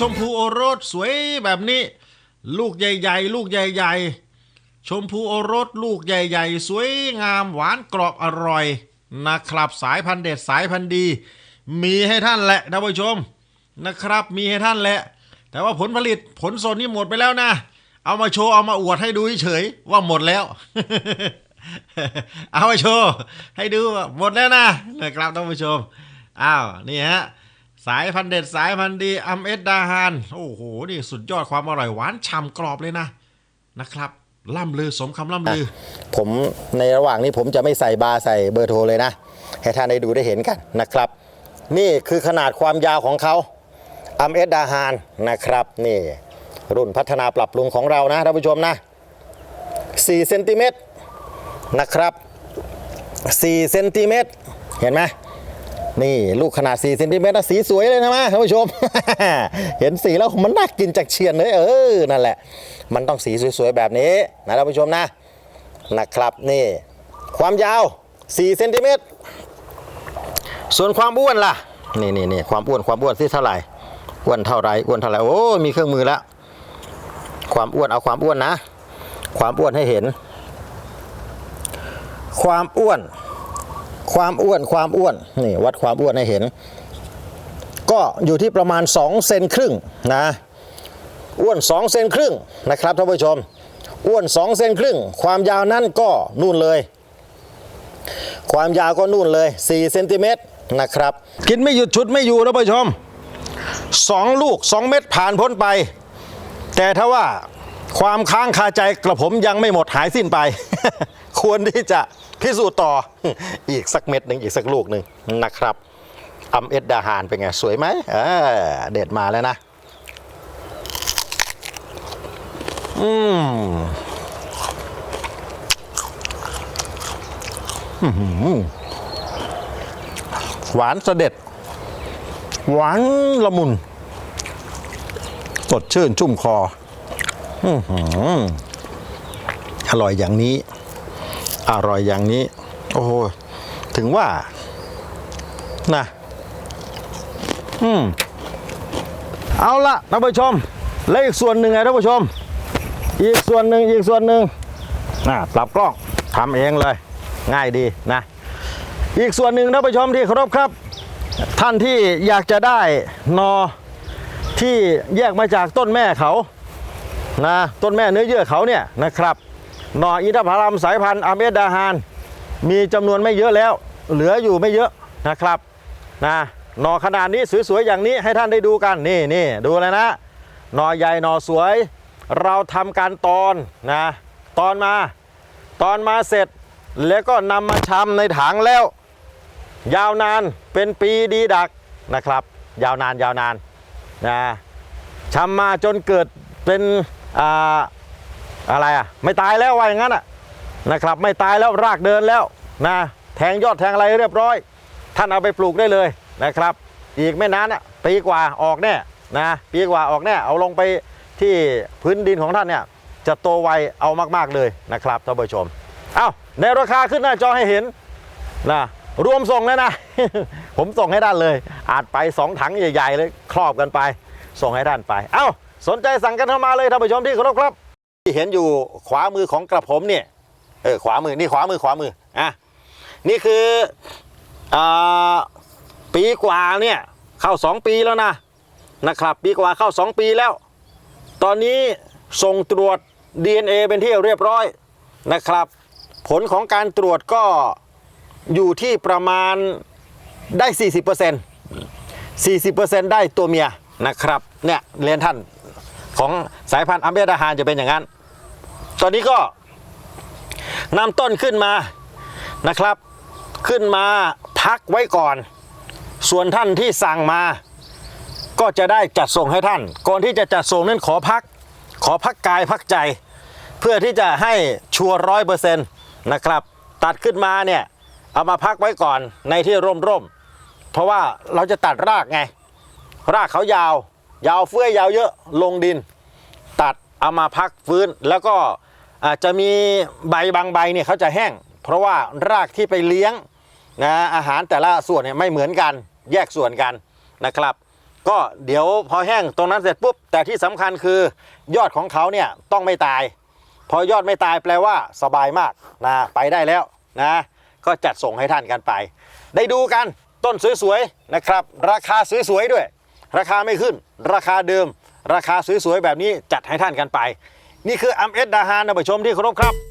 ชมพูโอรสสวยแบบนี้ ลูกใหญ่ ๆ ลูกใหญ่ ๆ ชมพูโอรสลูกใหญ่ ๆ สวยงามหวานกรอบอร่อยนะครับสายพันธุ์เด็ดสายพันธุ์ดี มีให้ท่านแหละท่านผู้ชมนะครับมีให้ท่านแหละ แต่ว่าผลผลิตผลสนนี่หมดไปแล้วนะ เอามาโชว์เอามาอวดให้ดูเฉยว่าหมดแล้ว เอามาโชว์ให้ดูหมดแล้วนะนะครับท่านผู้ชมอ้าวนี่ฮะ สายพันเด็ดสายพันดีอัมเอสดาฮานโอ้โห นี่สุดยอดความอร่อยหวานฉ่ำกรอบเลยนะนะครับ ล่ำลือสมคำล่ำลือ ผมในระหว่างนี้ผมจะไม่ใส่บาร์ใส่เบอร์โทรเลยนะ ให้ท่านได้ดูได้เห็นกันนะครับ นี่คือขนาดความยาวของเขาอัมเอสดาฮานนะครับ นี่ รุ่นพัฒนาปรับปรุงของเรานะท่านผู้ชมนะ4เซนติเมตรนะครับ4เซนติเมตรเห็นไหม นี่ลูกขนาด4เซนติเมตรนะสีสวยเลยนะมาท่านผู้ชม เห็นสีแล้วมันน่ากินจากเชียนเลย เออ นั่นแหละ มันต้องสีสวยๆแบบนี้นะท่านผู้ชมนะนะครับนี่ ความยาว4เซนติเมตรส่วนความอ้วนล่ะนี่นี่นี่ความอ้วนความอ้วนที่เท่าไหร่อ้วนเท่าไหรอ้วนเท่าไหร่โอ้มีเครื่องมือแล้วความอ้วนเอาความอ้วนนะ ความอ้วนให้เห็น ความอ้วน ความอ้วนความอ้วนนี่วัดความอ้วนให้เห็น ก็อยู่ที่ประมาณ2เซนครึ่งนะอ้วน2เซนครึ่งนะครับท่านผู้ชม อ้วน2เซนครึ่ง ความยาวนั่นก็นู่นเลย ความยาวก็นู่นเลย4เซนติเมตรนะครับ กินไม่หยุดชุดไม่อยู่ท่านผู้ชม 2 ลูก 2 เม็ดผ่านพ้นไป แต่ถ้าว่าความค้างคาใจกระผมยังไม่หมดหายสิ้นไป ควรที่จะ พิสูจน์ต่ออีกสักเม็ดหนึ่งอีกสักลูกหนึ่งนะครับอัมเอ็ดดาหารเป็นไง สวยไหมเออเด็ดมาแล้วนะ อืมหวานเสด็จ หวานละมุนสดชื่นชุ่มคอออร่อยอย่างนี้ อร่อยอย่างนี้ โอ้โห ถึงว่า นะ อืม เอาละท่านผู้ชม และอีกส่วนหนึ่งไงท่านผู้ชม อีกส่วนหนึ่งอีกส่วนหนึ่งนะปรับกล้องทำเองเลย ง่ายดีนะ อีกส่วนหนึ่งท่านผู้ชมที่เคารพครับ ท่านที่อยากจะได้นอที่แยกมาจากต้นแม่เขานะต้นแม่เนื้อเยื่อเขาเนี่ยนะครับ หนออินทผลัมสายพันธุ์อเมดดาฮานมีจำนวนไม่เยอะแล้ว เหลืออยู่ไม่เยอะนะครับนะหนอขนาดนี้สวยๆอย่างนี้ให้ท่านได้ดูกันนี่นี่ดูเลยนะ หน่อใหญ่หน่อสวย เราทำการตอนนะตอนมาตอนมาเสร็จแล้วก็นำมาชำในถังแล้ว ยาวนานเป็นปีดีดักนะครับ ยาวนานยาวนานนะชำมาจนเกิดเป็นอ่า อะไรอะไม่ตายแล้วว่าอย่างนั้นอะนะครับไม่ตายแล้วรากเดินแล้วนะแทงยอดแทงอะไรเรียบร้อย ท่านเอาไปปลูกได้เลยนะครับ อีกไม่นานอะปีกว่าออกแน่นะปีกว่าออกแน่เอาลงไปที่พื้นดินของท่านเนี่ยจะโตไวเอามาก ๆเลยนะครับท่านผู้ชมเอาในราคาขึ้นหน้าจอให้เห็นนะรวมส่งแล้วนะ ผมส่งให้ท่านเลย อาจไป 2 ถังใหญ่ ๆ เลย ครอบกันไป ส่งให้ท่านไป เอ้า สนใจสั่งกันเข้ามาเลยท่านผู้ชมที่เคารพครับ ที่เห็นอยู่ขวามือของกระผมเนี่ยเออขวามือนี่ขวามือขวามืออะนี่คืออ่าปีกว่าเนี่ยเข้า 2 ปีแล้วนะนะครับ ปีกว่าเข้า 2 ปีแล้ว ตอนนี้ส่งตรวจ DNA เป็นที่เรียบร้อยนะครับ ผลของการตรวจก็อยู่ที่ประมาณได้ 40% 40%ได้ตัวเมียนะครับเนี่ยเรียนท่านของสายพันธุ์อัมเบดาฮานจะเป็นอย่างนั้น ตอนนี้ก็นำต้นขึ้นมานะครับ ขึ้นมาพักไว้ก่อน ส่วนท่านที่สั่งมา ก็จะได้จัดส่งให้ท่าน ก่อนที่จะจัดส่งนั้นขอพัก ขอพักกายพักใจ เพื่อที่จะให้ชัวร้อยเปอร์เซ็นต์นะครับ ตัดขึ้นมาเนี่ยเอามาพักไว้ก่อนในที่ร่มๆเพราะว่าเราจะตัดรากไง รากเขายาว ยาวเฟื้อยยาวเยอะลงดิน ตัดเอามาพักฟื้นแล้วก็ อาจจะมีใบบางใบเนี่ยเขาจะแห้ง เพราะว่ารากที่ไปเลี้ยงนะอาหารแต่ละส่วนเนี่ยไม่เหมือนกันแยกส่วนกันนะครับ ก็เดี๋ยวพอแห้งตรงนั้นเสร็จปุ๊บ แต่ที่สำคัญคือยอดของเขาเนี่ยต้องไม่ตาย พอยอดไม่ตายแปลว่าสบายมากนะไปได้แล้วนะก็จัดส่งให้ท่านกันไป ได้ดูกันต้นสวยๆนะครับ ราคาสวยๆด้วย ราคาไม่ขึ้น ราคาเดิม ราคาสวยๆแบบนี้จัดให้ท่านกันไป นี่คืออัมเอสดาฮานนะผู้ชมที่เคารพครับ